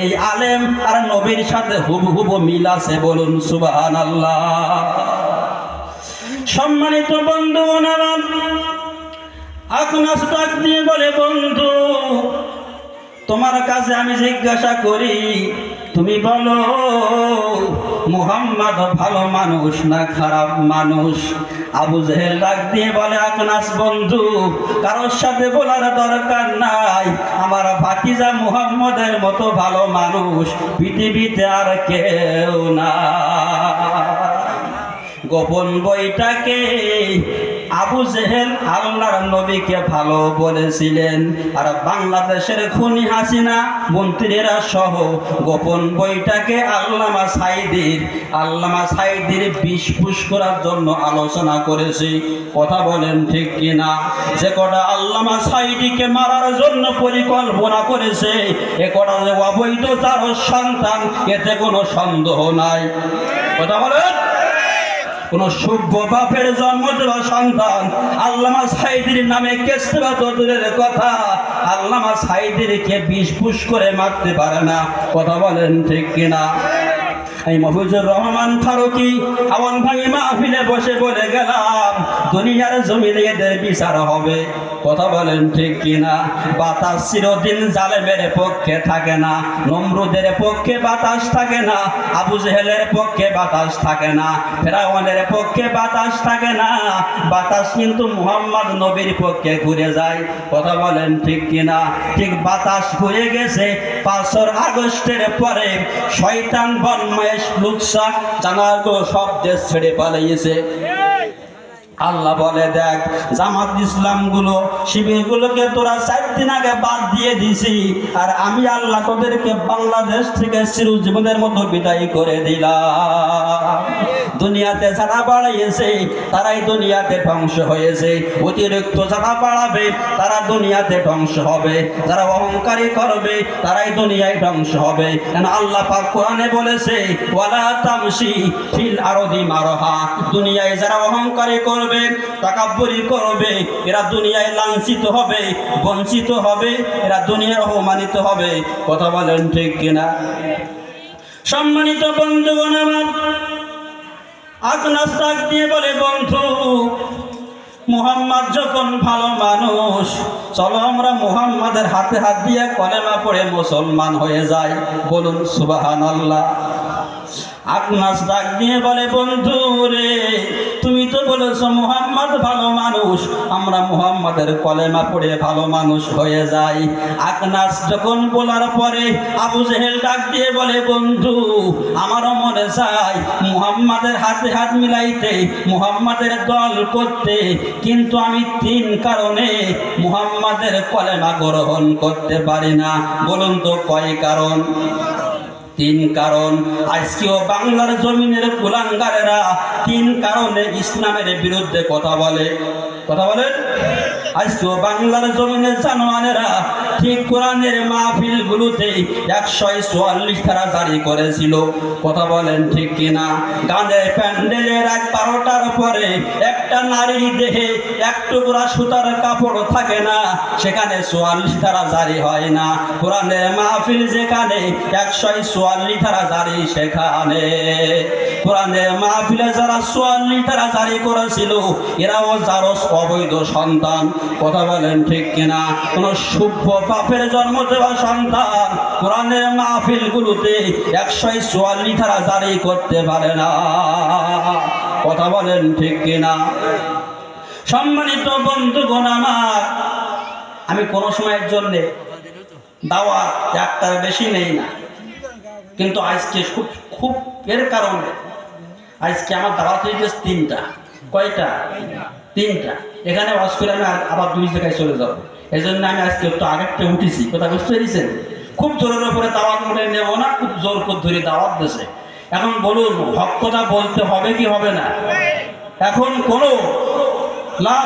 এই আলেম আর নবীর সাথে হুবহু মিল আছে বলুন সুবাহান আল্লাহ সম্মানিত বন্ধু আমার আপনার ডাক দিয়ে বলে, বন্ধু, তোমার কাছে আমি জিজ্ঞাসা করি, তুমি বলো, মুহাম্মদ ভালো মানুষ না খারাপ মানুষ? আবু জেহেল ডাক দিয়ে বলে, আকনাস বন্ধু, কারোর সাথে বলার দরকার নাই। আমার ভাতিজা মুহাম্মদের মতো ভালো মানুষ পৃথিবীতে আর কেউ না গোপন বইটাকে আবু জেহেল আল্লাহর নবীকে ভালো বলেছিলেন। আর বাংলাদেশের খুনি হাসিনা মন্ত্রীরা সহ গোপন বইটাকে আল্লামা সাইদির আল্লামা সাইদির বিষ করার জন্য আলোচনা করেছি। কথা বলেন ঠিক কিনা? যে কটা আল্লামা সাইদিকে মারার জন্য পরিকল্পনা করেছে, এ কটা অবৈধ তার সন্তান, এতে কোনো সন্দেহ নাই। কথা বলেন? কোন সভ্য বাপের জন্ম দেওয়া সন্তান। আল্লামা সাইদির নামে কেসতে বা কথা। আল্লামা সাইদিরকে বিষ ফুস করে মারতে পারে না। কথা বলেন ঠিক কিনা? এই মফিজুর রহমান ফারুকি আমন ভাঙি মাহফিলে বসে বলে গেলাম, দুনিয়ার জমিনে এদের বিচার হবে। কথা বলেন ঠিক কিনা? বাতাস চিরদিন জালেমের পক্ষে থাকে না, নমরুদের পক্ষে বাতাস থাকে না, আবু জেহেলের পক্ষে বাতাস থাকে না ফেরাওয়ানের পক্ষে বাতাস থাকে না। বাতাস কিন্তু মুহাম্মদ নবীর পক্ষে ঘুরে যায়, কথা বলেন ঠিক কিনা? ঠিক বাতাস ঘুরে গেছে পাঁচশোর আগস্টের পরে শয়তান বন্মায়েশ লুৎসা জানার দেশ ছেড়ে পালিয়েছে। আল্লাহ বলে, দেখ, জামাত ইসলামগুলো গুলো শিবির গুলোকে তোরা চার দিন আগে বাদ দিয়ে দিছি আর আমি আল্লাহ তোদেরকে বাংলাদেশ থেকে চিরজীবনের মতো বিদায় করে দিলাম। দুনিয়াতে যারা বাড়াইয়েছে, তারাই দুনিয়াতে ধ্বংস হয়েছে। অতিরিক্ত যারা বাড়াবে, তারা দুনিয়াতে ধ্বংস হবে। যারা অহংকারী করবে, তারাই দুনিয়ায় ধ্বংস হবে। কেন আল্লাহ পাক কোরআনে বলেছে, ওয়ালা তামসি ফিল আরদি মারহা। দুনিয়ায় যারা অহংকারী করবে, তাকাব্বরি করবে, এরা দুনিয়ায় লাঞ্ছিত হবে, বঞ্চিত হবে, এরা দুনিয়ায় অপমানিত হবে। কথা বলেন ঠিক কিনা? সম্মানিত বন্ধুগণ আমার আকনাস ডাক দিয়ে বলে, বন্ধু, মুহাম্মদ যখন ভালো মানুষ, চলো আমরা মুহাম্মাদের হাতে হাত দিয়ে কলেমা পড়ে মুসলমান হয়ে যায় বলুন সুবাহান আল্লাহ আকনাস ডাক দিয়ে বলে বন্ধু রে তুমি তো বলেছ মুহাম্মদ ভালো মানুষ। আমরা মুহাম্মাদের কলেমা পড়ে ভালো মানুষ হয়ে যাই। আকনাস যখন বলার পরে আবু জেহেল ডাক দিয়ে বলে, বন্ধু, আমারও মনে চাই মুহাম্মাদের হাতে হাত মিলাইতে, মুহাম্মাদের দল করতে। কিন্তু আমি তিন কারণে মুহাম্মাদের কলেমা গ্রহণ করতে পারি না। বলুন তো কয় কারণ? তিন কারণ। আজকেও বাংলার জমিনের কুলাঙ্গারেরা তিন কারণে ইসলামের বিরুদ্ধে কথা বলে। কথা বলেন? আজকেও বাংলার জমিনের জানোয়ারেরা ঠিক কোরআনের মাহফিল গুলোতে একশো চুয়াল্লিশ ধারা জারি করেছিল। কথা বলেন ঠিক কিনা? গানের প্যান্ডেলের এক বারোটার পরে একটা নারীর দেহে এক টুকরা সুতার কাপড় থাকে না, সেখানে চুয়াল্লিশ ধারা জারি হয় না। কোরআনের মাহফিল যেখানে একশো চুয়াল্লিশ ধারা জারি, সেখানে। কোরআনের মাহফিলে যারা চুয়াল্লিশ ধারা জারি করেছিল, এরাও যারও অবৈধ সন্তান। কথা বলেন ঠিক কিনা? কোন সভ্য পাপের জন্ম দেওয়া সন্তান কোরআনের মাহফিল গুলোতে একশো চুয়াল্লিশ ধারা জারি করতে পারে না। কথা বলেন ঠিক কিনা? সম্মানিত বন্ধুগণ আমার, আমি কোনো সময়ের জন্যে দাওয়া একটার বেশি নেই না। কিন্তু আজকে খুব খুব এর কারণে আজকে আমার দাওয়াত তিনটা কয়টা? তিনটা। এখানে ওয়াজ করে আমি আবার দুই জায়গায় চলে যাব। এই জন্য আমি আজকে একটু আগেরটা উঠেছি। কথা বুঝতে পেরেছেন? খুব জোরের উপরে দাওয়াত মোটে নেব না, খুব জোর করে ধরে দাওয়াত দেশে এখন বলুন, হক কথা বলতে হবে কি হবে না? এখন কোনো লা